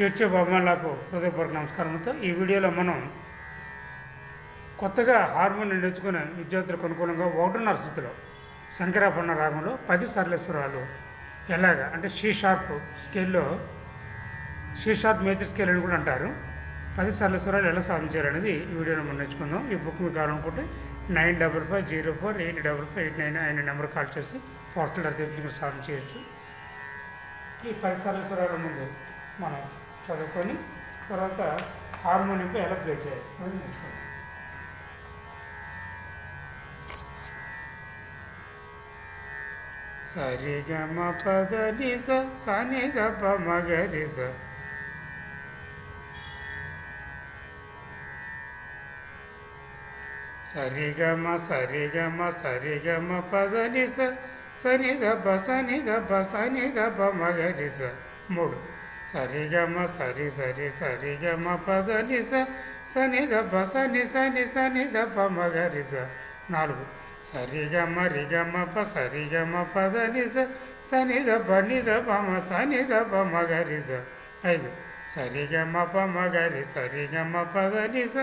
YouTube అభిమానులకు హృదయపూర్వక నమస్కారంతో ఈ వీడియోలో మనం కొత్తగా హార్మోన్ నేర్చుకునే విద్యార్థులకు అనుకూలంగా ఒకటిన్నర స్థితిలో శంకరాభరణ రాగంలో పది సరళేశ్వరాలు ఎలాగా? అంటే షీ షార్ప్ స్కేల్లో షీ షార్ప్ మేజర్ స్కేల్ అని కూడా అంటారు. పది సరళేశ్వరాలు ఎలా సాధించారనేది ఈ వీడియోలో మనం నేర్చుకుందాం. ఈ బుక్ మీకు కావాలనుకుంటే nine double five zero four eight double five eight nine అయిన నెంబర్ కాల్ చేసి పోస్టల్ అర్థం సాధన చేయొచ్చు. ఈ పది సరళేశ్వరాల ముందు మనం చదువుకొని తర్వాత హార్మోనియంపై ఎలా ప్లే చేయాలి అని నేర్చుకుందాం సరి గమ పద నిస సని గప మగరి స సరి గమ సరి గమ సరి గమ పద నిస సని గప సని గప సని గప మగరి స మూడు. సరిగమ సరి సరి సరిగమ పద నిస సని గప సని సని సని గప మగరి స నాలుగు. సరిగమ రిగమ ప సరిగమ పద నిస సని గప ని గప మ సని గప మగరి స ఐదు. సరిగమ ప మగరి సరిగమ పద నిస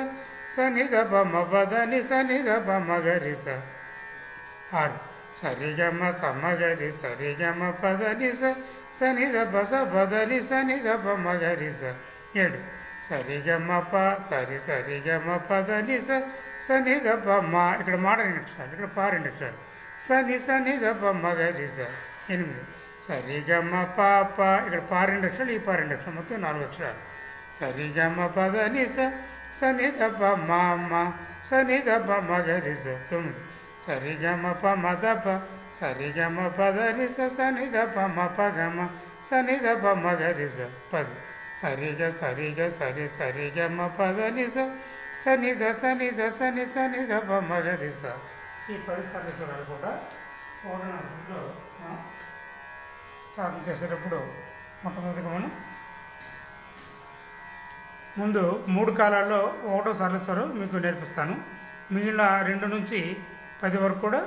సని గప మ పద ని సని గప మగరి స ఆరు. సరిగమ సమగరి సరిగమ పదని స సని గప స పద సని గప మగరి స. ఏడు. సరిగమ ప సరి సరిగమ పదని స సని గప మా. ఇక్కడ మాట రెండు అక్షరాలు ఇక్కడ పా రెండు అక్షరాలు. సని సని గప మగరి స. ఎనిమిది. సరిగమ ప ప. ఇక్కడ పా రెండు అక్షరాలు ఈ పా రెండు అక్షరాలు మొత్తం నాలుగు అక్షరాలు. సరిగమ పదని స సని గప మా మా. సని గప మగరి స. తొమ్మిది. సరిగమ ప మద ప సరి గమ పద. ని స సని గప స పద సరిగ సరిగ సరి సరిగమ పదని స సని ద సని ద పమ సని స ఈ పది సర్వేశ్వరాలు కూడా ఓడనాశంలో సాధన చేసేటప్పుడు మొట్టమొదటిగా మనం ముందు మూడు కాలాల్లో ఒకటో సరస్వరం మీకు నేర్పిస్తాను. మిగిలిన రెండు నుంచి పది వరకు కూడా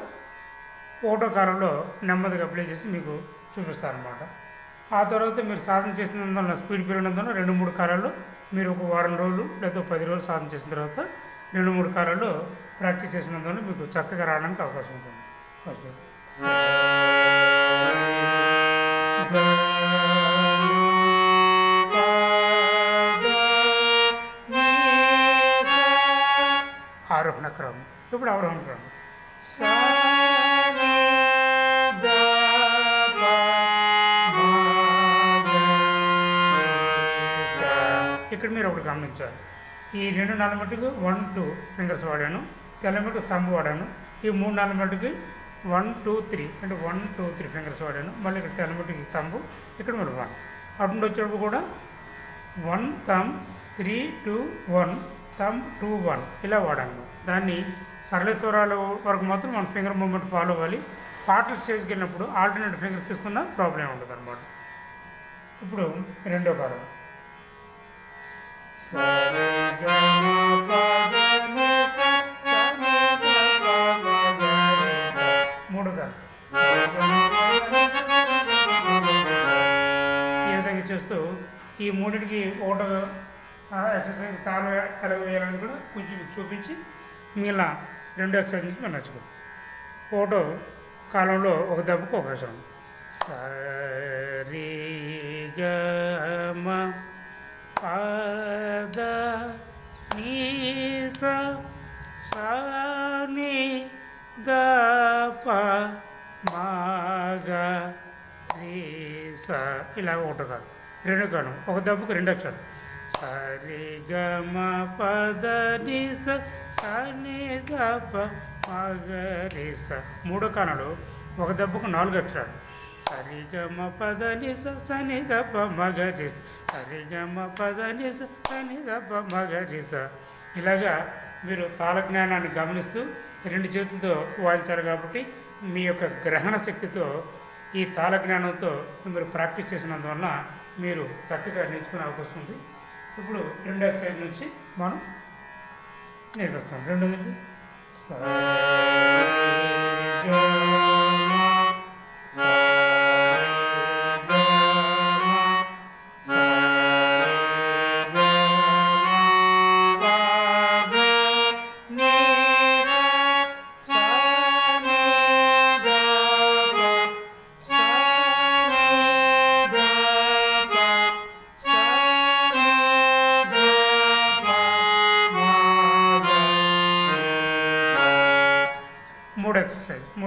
ఒకటో కాలంలో నెమ్మదిగా ప్లే చేసి మీకు చూపిస్తారనమాట ఆ తర్వాత మీరు సాధన చేసినందున స్పీడ్ పెరిగినందున రెండు మూడు కాలాల్లో మీరు ఒక వారం రోజులు లేదా పది రోజులు సాధన చేసిన తర్వాత రెండు మూడు కాలాల్లో ప్రాక్టీస్ చేసినందున మీకు చక్కగా రావడానికి అవకాశం ఉంటుంది. ఫస్ట్ ఆరోహణ క్రమం. ఇప్పుడు అవరోహణ క్రమం. ఇక్కడ మీరు ఒకటి గమనించాలి. ఈ రెండు నాలుగు మట్టుకు వన్ టూ ఫింగర్స్ వాడాను. తెల్ల మటుకు తంబు వాడాను. ఈ మూడు నాలుగు మట్టుకి వన్ టూ త్రీ అంటే వన్ టూ త్రీ ఫింగర్స్ వాడాను. మళ్ళీ ఇక్కడ తెల్ల తంబు ఇక్కడ మీరు వన్ అప్పుడు వచ్చేటప్పుడు కూడా one thumb three two one thumb two one ఇలా వాడాను. దాన్ని సరళ వరకు మాత్రం మన ఫింగర్ మూమెంట్ ఫాలో అవ్వాలి. పాటలు స్టేజ్కి వెళ్ళినప్పుడు ఆల్టర్నేట్ ఫింగర్స్ తీసుకున్న ప్రాబ్లం ఉండదు అనమాట ఇప్పుడు రెండో కాలం మూడో కాలం ఈ విధంగా చేస్తూ ఈ మూడింటికి ఒకటో ఎక్సర్సైజ్ తాను ఎలా వేయాలని కూడా కొంచెం చూపించి మిగిలిన రెండు ఎక్సర్సైజ్ నుంచి మనం నేర్చుకుంటాం ఒకటో కాలంలో ఒక దెబ్బకు ఒక అక్షరం. సరి గమ పద నీ స సని ద ప ఇలా ఒకటో కాదు. రెండు కాలం ఒక దెబ్బకు రెండు అక్షరాలు. సరి గమ పద నిస స సని ద ప మగ మూడో కాలంలో ఒక దెబ్బకు నాలుగు అక్షరాలు. సరిగమ పద నిస స సని ద ప మగ రి పద నిస స సని ద ప మగ రి ఇలాగా మీరు తాళజ్ఞానాన్ని గమనిస్తూ రెండు చేతులతో వాయించారు కాబట్టి మీ యొక్క గ్రహణ శక్తితో ఈ తాళ జ్ఞానంతో మీరు ప్రాక్టీస్ చేసినందువలన మీరు చక్కగా నేర్చుకునే అవకాశం ఉంది. ఇప్పుడు రెండు ఎక్సైజ్ నుంచి మనం నేర్పిస్తాం. రెండోది స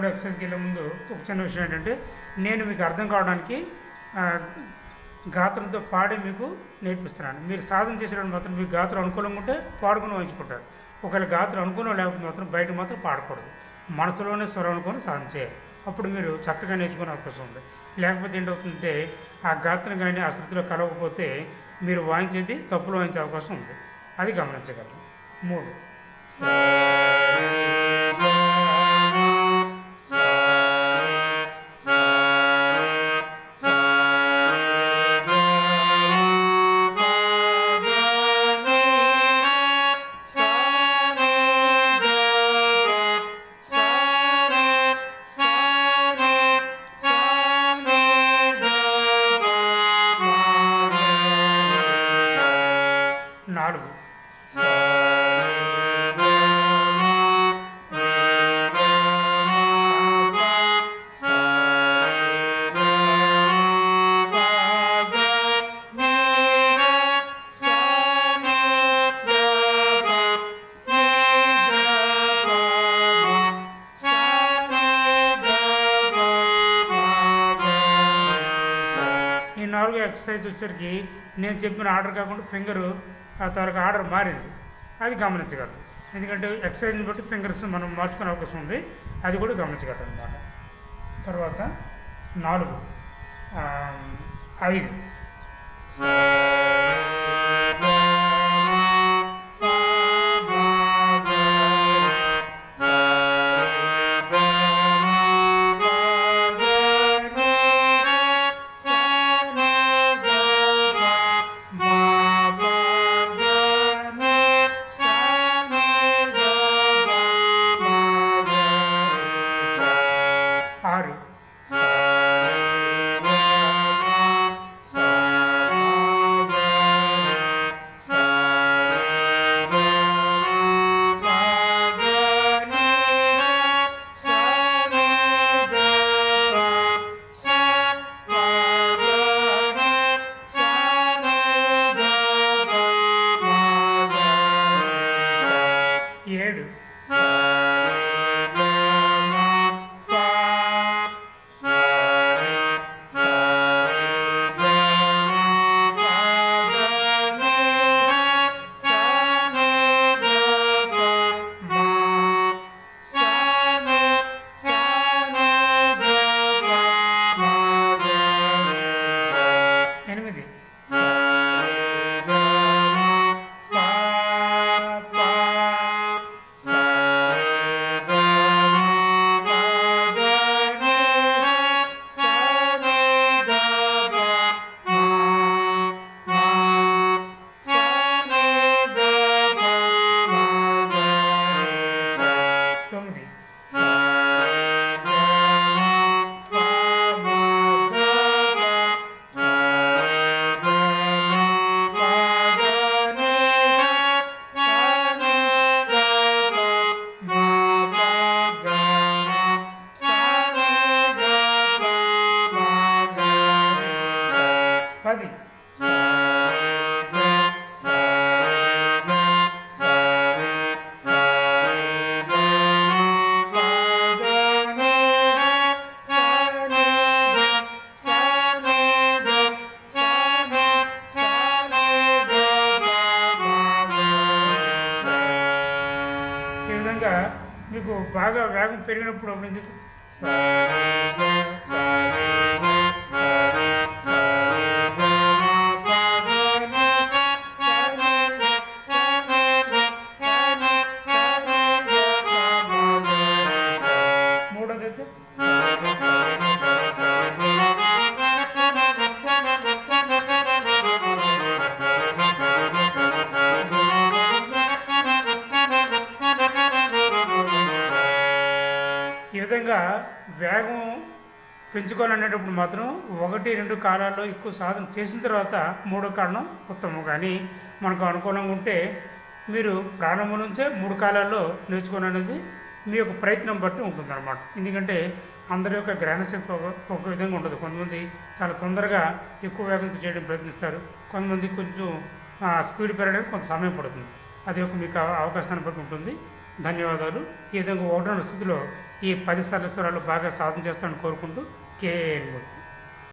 మూడు ఎక్సర్సైజ్కి వెళ్ళే ముందు ఒక చిన్న విషయం ఏంటంటే నేను మీకు అర్థం కావడానికి గాత్రంతో పాడి మీకు నేర్పిస్తున్నాను. మీరు సాధన చేసేటప్పుడు మాత్రం మీకు గాత్రం అనుకూలంగా ఉంటే పాడుకుని వహించుకుంటారు. ఒకవేళ గాత్రం అనుకూలం లేకపోతే మాత్రం బయట మాత్రం పాడకూడదు. మనసులోనే స్వరం అనుకొని సాధన చేయాలి. అప్పుడు మీరు చక్కగా నేర్చుకునే అవకాశం ఉంది. లేకపోతే ఏంటవుతుందంటే ఆ గాత్రం కానీ ఆ శృతిలో కలవకపోతే మీరు వాయించేది తప్పులు వాయించే అవకాశం ఉంది. అది గమనించగలరు. మూడు. ఎక్సర్సైజ్ వచ్చేసరికి నేను చెప్పిన ఆర్డర్ కాకుండా ఫింగర్ ఆ తర్వాత ఆర్డర్ మారింది. అది గమనించగలరు ఎందుకంటే ఎక్సర్సైజ్ని బట్టి ఫింగర్స్ మనం మార్చుకునే అవకాశం ఉంది. అది కూడా గమనించగలరు అనమాట తర్వాత నాలుగు ఐదు. ఏడు ఎనిమిది బాగా వేగం పెరిగినప్పుడు అప్పుడు ఏం ఇంకా వేగం పెంచుకోవాలనేటప్పుడు మాత్రం ఒకటి రెండు కాలాల్లో ఎక్కువ సాధన చేసిన తర్వాత మూడో కారణం ఉత్తమం. కానీ మనకు అనుకూలంగా ఉంటే మీరు ప్రారంభం నుంచే మూడు కాలాల్లో నేర్చుకోవడం అనేది మీ యొక్క ప్రయత్నం బట్టి ఉంటుందన్నమాట. ఎందుకంటే అందరి యొక్క గ్రహణశక్తి ఒక ఒక విధంగా ఉండదు. కొంతమంది చాలా తొందరగా ఎక్కువ వేగంతో చేయడం ప్రయత్నిస్తారు. కొంతమంది కొంచెం స్పీడ్ పెరగడానికి కొంత సమయం పడుతుంది. అది ఒక మీకు అవకాశాన్ని బట్టి ఉంటుంది. ధన్యవాదాలు. ఈ విధంగా ఒకటో స్థితిలో ఈ పది సార్లు స్వరాలు బాగా సాధన చేస్తానని కోరుకుంటూ కేఎన్ మూర్తి.